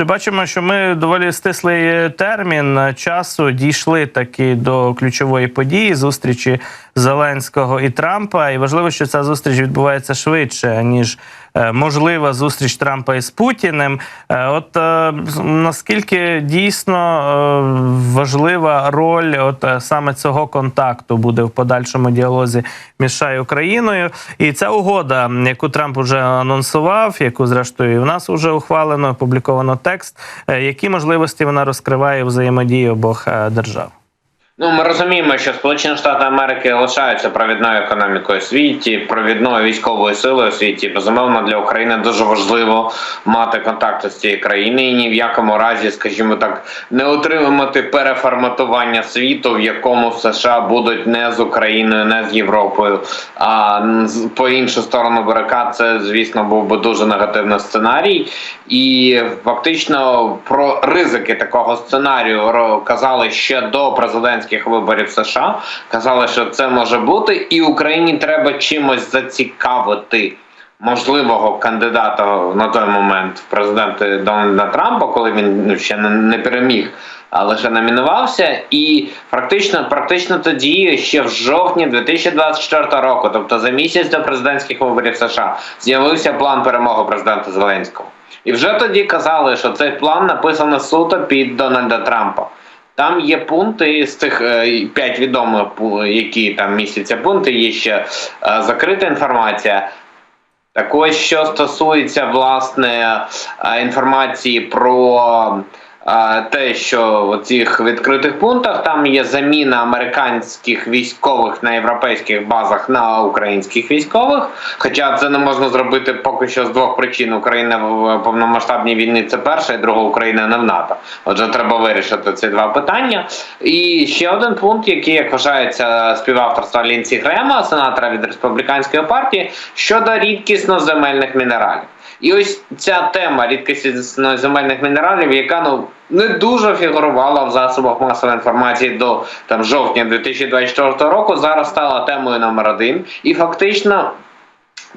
Вже бачимо, що ми доволі стислий термін часу дійшли таки до ключової події зустрічі Зеленського і Трампа. І важливо, що ця зустріч відбувається швидше ніж е, можлива зустріч Трампа із Путіним. Е, От е, наскільки дійсно е, важлива роль от е, саме цього контакту буде в подальшому діалозі між США і Україною, і ця угода, яку Трамп вже анонсував, яку зрештою і в нас вже ухвалено, опубліковано текст. е, Які можливості вона розкриває взаємодії обох е, держав? Ну, ми розуміємо, що Сполучені Штати Америки лишаються провідною економікою світі, провідною військовою силою світі. Безумовно, для України дуже важливо мати контакти з цією країною і ні в якому разі, скажімо так, не отримати переформатування світу, в якому США будуть не з Україною, не з Європою, а по іншу сторону барикад. Це, звісно, був би дуже негативний сценарій. І фактично про ризики такого сценарію казали ще до президентських виборів США. Казали, що це може бути, і Україні треба чимось зацікавити. Можливого кандидата на той момент в президенти Дональда Трампа, коли він ну, ще не переміг, а лише номінувався, і практично, практично тоді, ще в жовтні 2024 року, тобто за місяць до президентських виборів США, з'явився план перемоги президента Зеленського. І вже тоді казали, що цей план написано суто під Дональда Трампа. Там є пункти з тих е, п'ять відомих, які там містяться пункти, є ще е, закрита інформація. Так ось, що стосується власне е, інформації про те, що в цих відкритих пунктах там є заміна американських військових на європейських базах на українських військових. Хоча це не можна зробити поки що з двох причин: Україна в повномасштабній війні це перша, і друга Україна не в НАТО. Отже, треба вирішити ці два питання. І ще один пункт, який як вважається співавторства Лінсі Грема, сенатора від республіканської партії, щодо рідкісно-земельних мінералів. І ось ця тема рідкісно-земельних мінералів, яка ну не дуже фігурувала в засобах масової інформації до там жовтня 2024 року, зараз стала темою номер один. І фактично.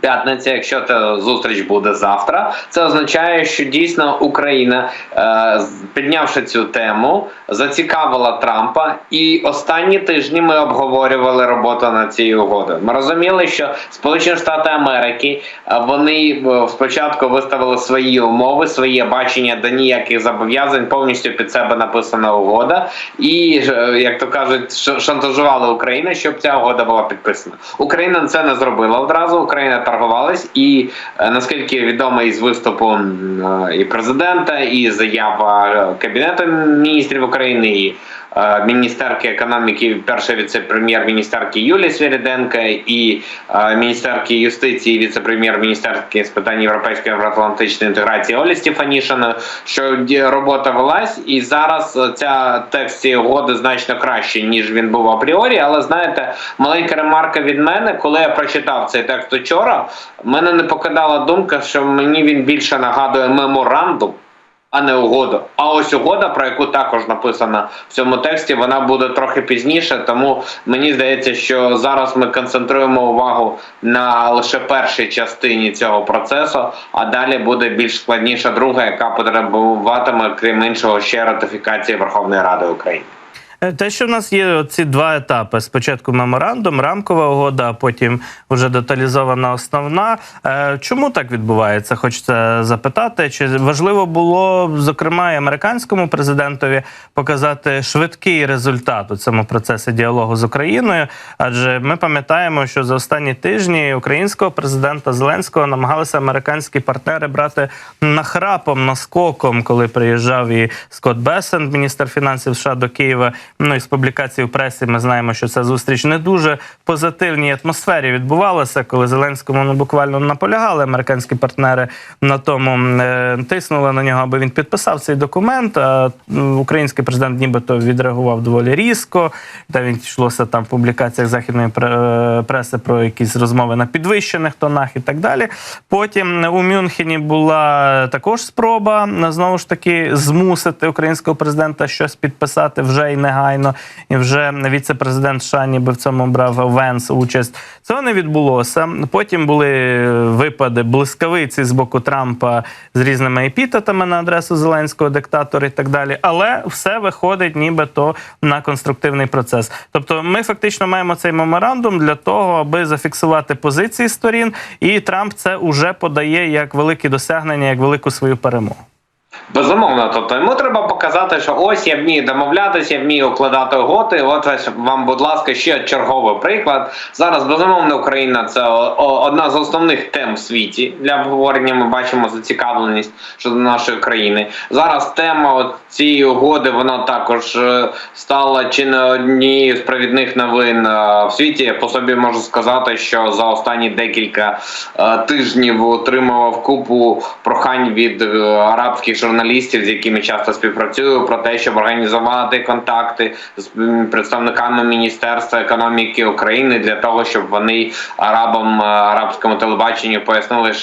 П'ятниця, якщо ця зустріч буде завтра, це означає, що дійсно Україна, е, піднявши цю тему, зацікавила Трампа. І останні тижні ми обговорювали роботу над цією угодою. Ми розуміли, що Сполучені Штати Америки е, вони е, спочатку виставили свої умови, своє бачення до ніяких зобов'язань, повністю під себе написана угода, і як то кажуть, шантажували Україну, щоб ця угода була підписана. Україна це не зробила одразу. Україна торгувалась, і е, наскільки відомо із виступу е, і президента, і заява кабінету міністрів України. і Міністерки економіки, першої віце-прем'єр-міністерки Юлії Свириденко і е, міністерки юстиції, віце-прем'єр-міністерки з питань європейської євроатлантичної інтеграції Олі Стефанішиною, що робота велась, і зараз е, ця текст цієї угоди значно краще, ніж він був апріорі. Але знаєте, маленька ремарка від мене, коли я прочитав цей текст вчора, мене не покидала думка, що мені він більше нагадує меморандум а не угоду. А ось угода, про яку також написано в цьому тексті, вона буде трохи пізніше. Тому мені здається, що зараз ми концентруємо увагу на лише першій частині цього процесу, а далі буде більш складніша друга, яка потребуватиме, крім іншого, ще ратифікації Верховної Ради України. Е, Те, що в нас є ці два етапи: спочатку меморандум, рамкова угода, а потім вже деталізована основна. Е, Чому так відбувається? Хочеться запитати. Чи важливо було зокрема і американському президентові показати швидкий результат у цьому процесі діалогу з Україною? Адже ми пам'ятаємо, що за останні тижні українського президента Зеленського намагалися американські партнери брати нахрапом, наскоком, коли приїжджав і Скотт Бесент, міністр фінансів США до Києва. Ну і з публікацій у пресі ми знаємо, що ця зустріч не дуже в позитивній атмосфері відбувалася, коли Зеленському ну, буквально наполягали американські партнери на тому, е, тиснули на нього, аби він підписав цей документ. А український президент нібито відреагував доволі різко. Та він йшлося там в публікаціях західної е, преси про якісь розмови на підвищених тонах і так далі. Потім у Мюнхені була також спроба знову ж таки змусити українського президента щось підписати вже й негайно. Негайно. І вже віце-президент США ніби в цьому брав Венс участь. Цього не відбулося. Потім були випади блискавиці з боку Трампа з різними епітетами на адресу Зеленського диктатора і так далі. Але все виходить нібито на конструктивний процес. Тобто, ми фактично маємо цей меморандум для того, аби зафіксувати позиції сторін, і Трамп це уже подає як великі досягнення, як велику свою перемогу. Безумовно, тобто йому треба показати, що ось я вмію домовлятися, я вмію укладати угоди. От ось вам, будь ласка, ще черговий приклад. Зараз безумовно Україна це одна з основних тем в світі для обговорення. Ми бачимо зацікавленість щодо нашої країни. Зараз тема цієї угоди вона також е, стала чи не однією з провідних новин е, в світі. Я по собі можу сказати, що за останні декілька е, тижнів отримував купу прохань від арабських журналістів, з якими часто співпрацюю, про те, щоб організувати контакти з представниками Міністерства економіки України для того, щоб вони арабам е, арабському телебаченню пояснили,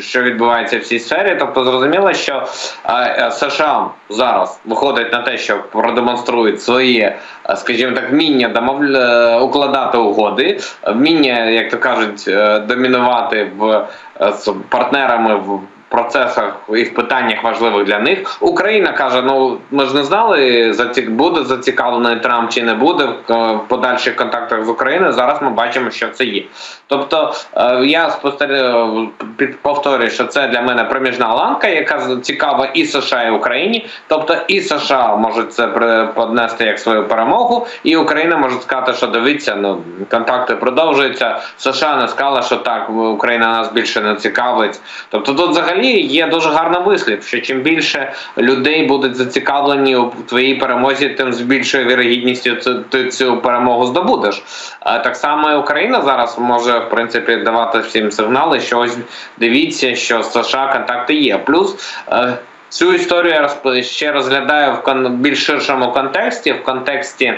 що відбувається в цій сфері. Тобто зрозуміло, що е, е, США зараз виходить на те, що продемонструють своє, скажімо так, вміння домовля укладати угоди, вміння, як то кажуть, домінувати в з партнерами в процесах і в питаннях важливих для них. Україна каже: ну ми ж не знали, буде зацікавлений Трамп чи не буде в е, подальших контактах з Україною. Зараз ми бачимо, що це є. Тобто е, я спостерігаю, під- повторюю, що це для мене проміжна ланка, яка цікава і США, і Україні. Тобто і США можуть це поднести як свою перемогу, і Україна може сказати, що дивіться, ну контакти продовжуються. США не сказала, що так Україна нас більше не цікавить. Тобто тут взагалі є дуже гарний вислів, що чим більше людей будуть зацікавлені у твоїй перемозі, тим з більшою вірогідністю ти цю перемогу здобудеш. Так само і Україна зараз може в принципі давати всім сигнали, що ось дивіться, що США контакти є. Плюс е, цю історію ще розглядаю в більш ширшому контексті, в контексті.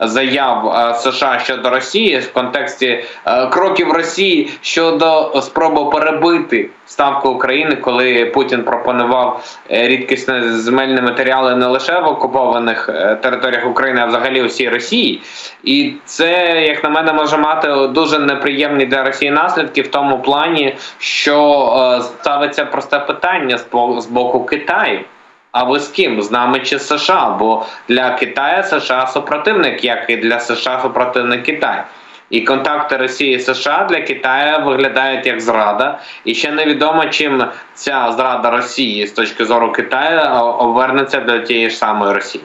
Заяв е, США щодо Росії в контексті е, кроків Росії щодо спроби перебити ставку України, коли Путін пропонував е, рідкісні земельні матеріали не лише в окупованих територіях України, а взагалі усій Росії. І це, як на мене, може мати дуже неприємні для Росії наслідки в тому плані, що ставиться просте питання з боку Китаю. А ви з ким? З нами чи США? Бо для Китаю США супротивник, як і для США супротивник Китай. І контакти Росії і США для Китаю виглядають як зрада, і ще невідомо, чим ця зрада Росії з точки зору Китаю обернеться до тієї ж самої Росії.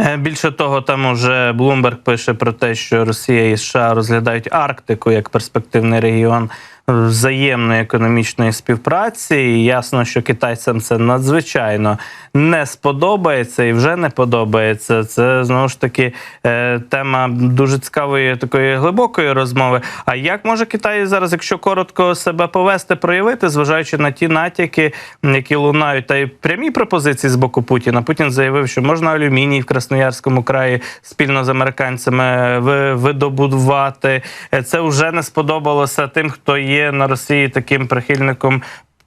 Е, Більше того, там уже Блумберг пише про те, що Росія і США розглядають Арктику як перспективний регіон взаємної економічної співпраці. І ясно, що китайцям це надзвичайно не сподобається і вже не подобається. Це знову ж таки е, тема дуже цікавої такої глибокої розмови. А як може Китай зараз, якщо коротко себе повести, проявити, зважаючи на ті натяки, які лунають, та й прямі пропозиції з боку Путіна? Путін заявив, що можна алюміній в Красноярському краї спільно з американцями видобудувати. Е, Це вже не сподобалося тим, хто є на Росії таким прихильником.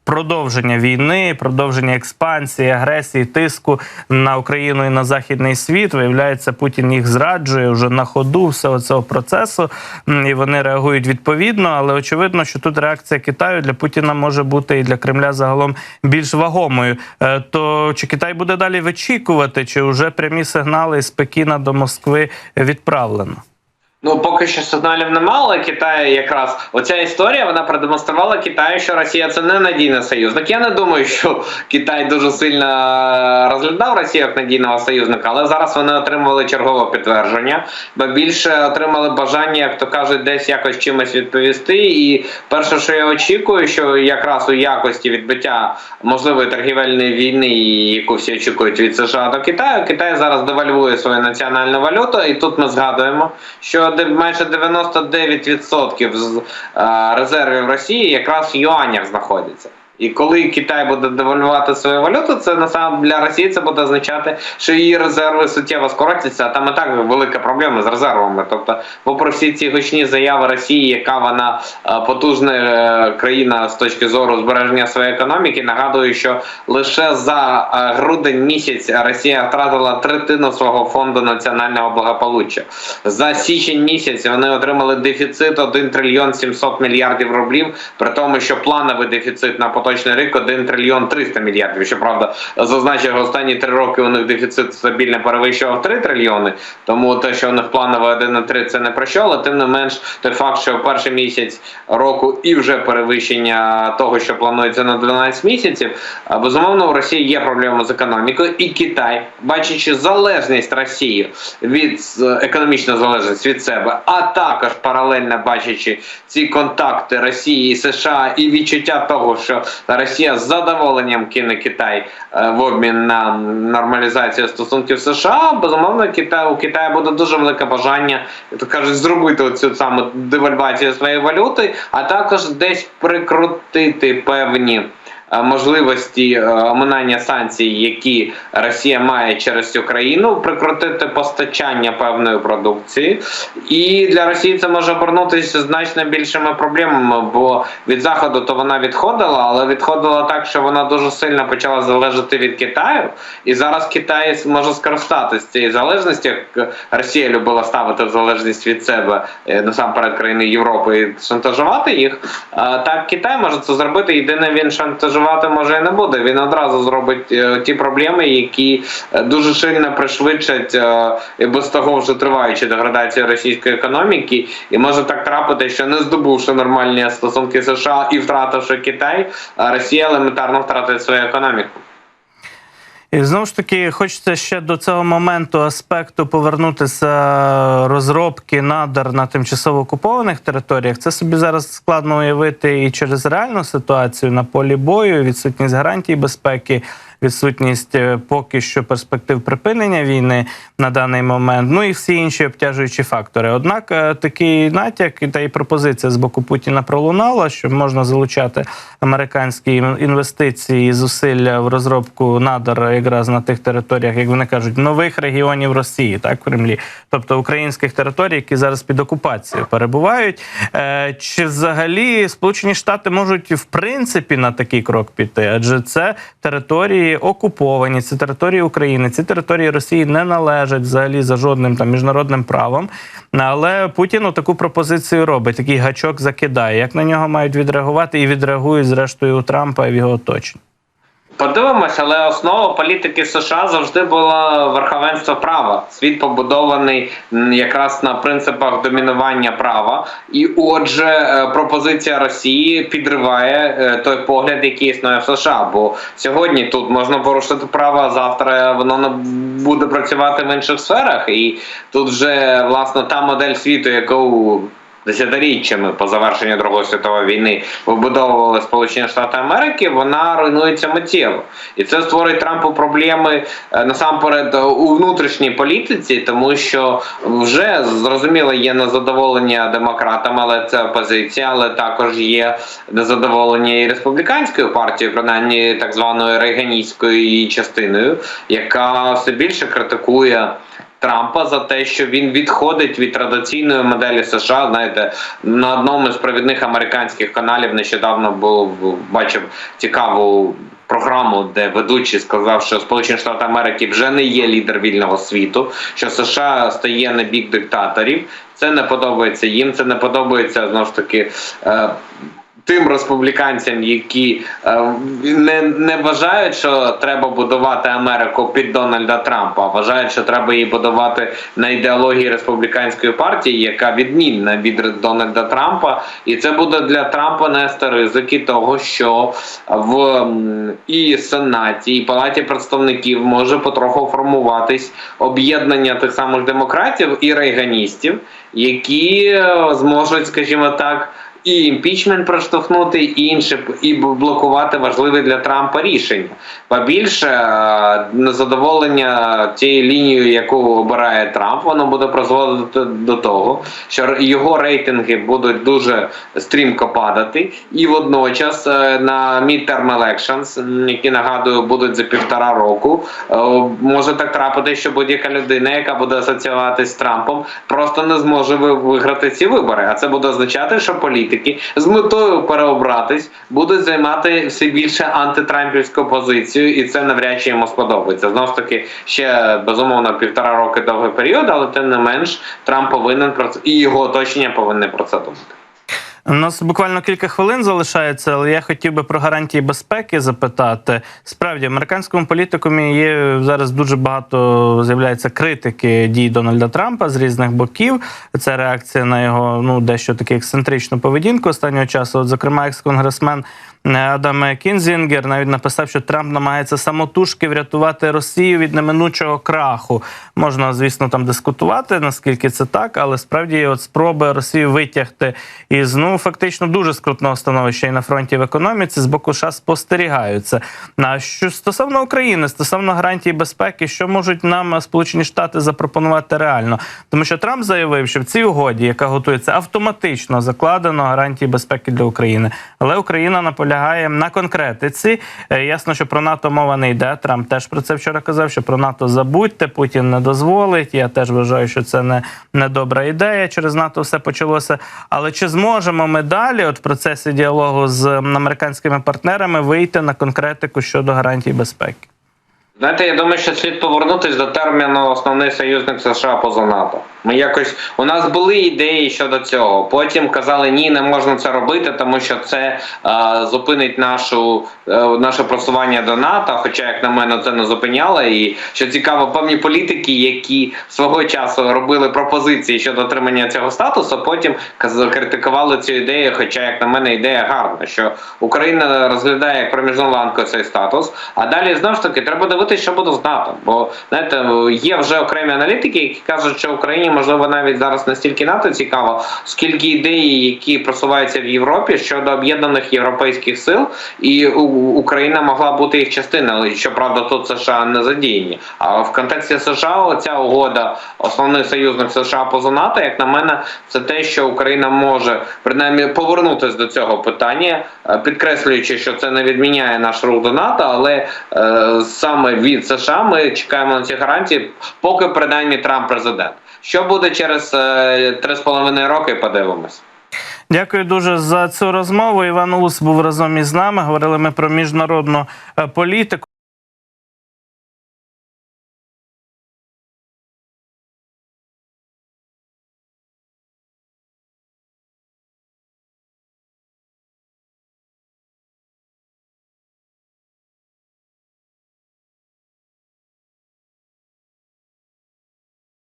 Продовження війни, продовження експансії, агресії, тиску на Україну і на західний світ. Виявляється, Путін їх зраджує вже на ходу всього цього процесу, і вони реагують відповідно. Але очевидно, що тут реакція Китаю для Путіна може бути і для Кремля загалом більш вагомою. Е, То чи Китай буде далі вичікувати, чи вже прямі сигнали з Пекіна до Москви відправлено? Ну, поки що сигналів немає, але Китай якраз оця історія вона продемонструвала Китаю, що Росія це не надійний союзник. Я не думаю, що Китай дуже сильно розглядав Росію як надійного союзника, але зараз вони отримували чергове підтвердження, бо більше отримали бажання, як то кажуть, десь якось чимось відповісти. І перше, що я очікую, що якраз у якості відбиття можливої торгівельної війни, яку всі очікують від США до Китаю, Китай зараз девальвує свою національну валюту, і тут ми згадуємо, що майже 99% з резервів Росії якраз в юанях знаходяться. І коли Китай буде девальвувати свою валюту, це насамперед для Росії це буде означати, що її резерви суттєво скоротяться. А там і так велика проблема з резервами. Тобто, попри всі ці гучні заяви Росії, яка вона е, потужна е, країна з точки зору збереження своєї економіки, нагадую, що лише за е, грудень місяць Росія втратила третину свого фонду національного благополуччя. За січень місяць вони отримали дефіцит 1 трильйон 700 мільярдів рублів, при тому, що плановий дефіцит на поточний рік 1 трильйон 300 мільярдів. Щоправда, зазначив, останні три роки у них дефіцит стабільно перевищував 3 трильйони, тому те, що у них плановий 1,3 це не про що, але тим не менш той факт, що в перший місяць року і вже перевищення того, що планується на 12 місяців, безумовно у Росії є проблема з економікою, і Китай, бачачи залежність Росії від е, економічну залежність від себе, а також паралельно бачачи ці контакти Росії і США і відчуття того, що Росія з задоволенням кине Китай е, в обмін на нормалізацію стосунків США, безумовно, Китай у Китаю буде дуже велике бажання, як кажуть, зробити цю саму девальвацію своєї валюти, а також десь прикрутити певні. Е, Можливості е, оминання санкцій, які Росія має через цю країну, прикрутити постачання певної продукції, і для Росії це може обернутися значно більшими проблемами, бо від заходу то вона відходила, але відходила так, що вона дуже сильно почала залежати від Китаю, і зараз Китай може скористатися цієї залежності. як Росія любила ставити залежність від себе е, насамперед країни Європи і шантажувати їх. Так Китай може це зробити. Єдине він шантажувати може і не буде. Він одразу зробить е, ті проблеми, які е, дуже сильно пришвидшать е, і без того вже триваючу деградацію російської економіки, і може так трапити, що не здобувши нормальні стосунки США і втративши Китай, Росія елементарно втратить свою економіку. І знову ж таки, хочеться ще до цього моменту аспекту повернутися розробки надр на тимчасово окупованих територіях. Це собі зараз складно уявити і через реальну ситуацію на полі бою, відсутність гарантій безпеки. Відсутність е, поки що перспектив припинення війни на даний момент, ну і всі інші обтяжуючі фактори. Однак е, такий натяк та й пропозиція з боку Путіна пролунала, що можна залучати американські інвестиції і зусилля в розробку надр якраз на тих територіях, як вони кажуть, нових регіонів Росії, так в Кремлі, тобто українських територій, які зараз під окупацією перебувають. Е, Чи взагалі Сполучені Штати можуть в принципі на такий крок піти? Адже це території окуповані, це території України, ці території Росії не належать взагалі за жодним там міжнародним правом. Але Путін таку пропозицію робить, такий гачок закидає. Як на нього мають відреагувати і відреагують зрештою у Трампа і в його оточенні? Подивимося, але основа політики США завжди була верховенство права. Світ побудований якраз на принципах домінування права, і отже, е, пропозиція Росії підриває е, той погляд, який існує в США. Бо сьогодні тут можна порушити право, а завтра воно не буде працювати в інших сферах. І тут вже власне та модель світу, яку десятиріччями по завершенню Другої світової війни вибудовували Сполучені Штати Америки, вона руйнується миттєво, і це створить Трампу проблеми е, насамперед у внутрішній політиці, тому що вже зрозуміло є незадоволення демократам, але це опозиція, але також є незадоволення і республіканською партією, принаймні так званою рейганістською частиною, яка все більше критикує. Трампа за те, що він відходить від традиційної моделі США. Знаєте, на одному з провідних американських каналів нещодавно був бачив цікаву. Програму, де ведучий сказав, що Сполучені Штати Америки вже не є лідер вільного світу, що США стає на бік диктаторів. Це не подобається їм. Це не подобається знову ж таки. Тим республіканцям, які е, не, не вважають, що треба будувати Америку під Дональда Трампа, а вважають, що треба її будувати на ідеології республіканської партії, яка відмінна від Дональда Трампа, і це буде для Трампа нести ризики того, що в і Сенаті, і Палаті представників може потроху формуватись об'єднання тих самих демократів і рейганістів, які е, зможуть, скажімо так і імпічмент проштовхнути, і інше і блокувати важливі для Трампа рішення. Ба більше е, незадоволення тією лінією, яку обирає Трамп, воно буде призводити до того, що його рейтинги будуть дуже стрімко падати, і водночас е, на midterm elections, які нагадую будуть за півтора року, е, може так трапити, що будь-яка людина, яка буде асоціюватись з Трампом, просто не зможе виграти ці вибори. А це буде означати, що політики з метою переобратись будуть займати все більше антитрампівську позицію, і це навряд чи йому сподобається. Знову ж таки, ще безумовно півтора роки довгий період, але тим не менш Трамп повинен про це і його оточення повинні про це думати. У нас буквально кілька хвилин залишається, але я хотів би про гарантії безпеки запитати. Справді, американському політикумі є зараз дуже багато з'являється критики дій Дональда Трампа з різних боків. Це реакція на його ну дещо таку ексцентричну поведінку останнього часу. От, зокрема, екс-конгресмен Адам Кінзінгер навіть написав, що Трамп намагається самотужки врятувати Росію від неминучого краху. Можна, звісно, там дискутувати, наскільки це так, але справді от спроби Росію витягти із ну фактично дуже скрутного становища і на фронті в економіці з боку США спостерігаються. А що стосовно України, стосовно гарантій безпеки, що можуть нам Сполучені Штати запропонувати реально? Тому що Трамп заявив, що в цій угоді, яка готується, автоматично закладено гарантії безпеки для України. Але Україна наполягає на конкретиці. Е, Ясно, що про НАТО мова не йде. Трамп теж про це вчора казав, що про НАТО забудьте, Путін не дозволить. Я теж вважаю, що це не, не добра ідея. Через НАТО все почалося. Але чи зможемо ми далі, от в процесі діалогу з американськими партнерами, вийти на конкретику щодо гарантій безпеки? Знаєте, я думаю, що слід повернутися до терміну основний союзник США поза НАТО. Ми якось у нас були ідеї щодо цього. Потім казали, ні, не можна це робити, тому що це е, зупинить нашу е, наше просування до НАТО. Хоча, як на мене, це не зупиняло. І що цікаво, певні політики, які свого часу робили пропозиції щодо отримання цього статусу, потім критикували цю ідею. Хоча, як на мене, ідея гарна, що Україна розглядає як проміжну ланку цей статус. А далі знову ж таки треба дивитися, що буде з НАТО. Бо знаєте, є вже окремі аналітики, які кажуть, що Україні можливо навіть зараз не стільки НАТО цікаво, скільки ідеї, які просуваються в Європі щодо об'єднаних європейських сил, і Україна могла бути їх частиною. Але щоправда, тут США не задіяні. А в контексті США ця угода, основний союзник США поза НАТО, як на мене, це те, що Україна може принаймні повернутися до цього питання, е, підкреслюючи, що це не відміняє наш рух до НАТО, але е, саме від США ми чекаємо на ці гарантії, поки принаймні Трамп президент. Що буде через е, три з половиною роки, подивимось. Дякую дуже за цю розмову. Іван Ус був разом із нами. Говорили ми про міжнародну е, політику.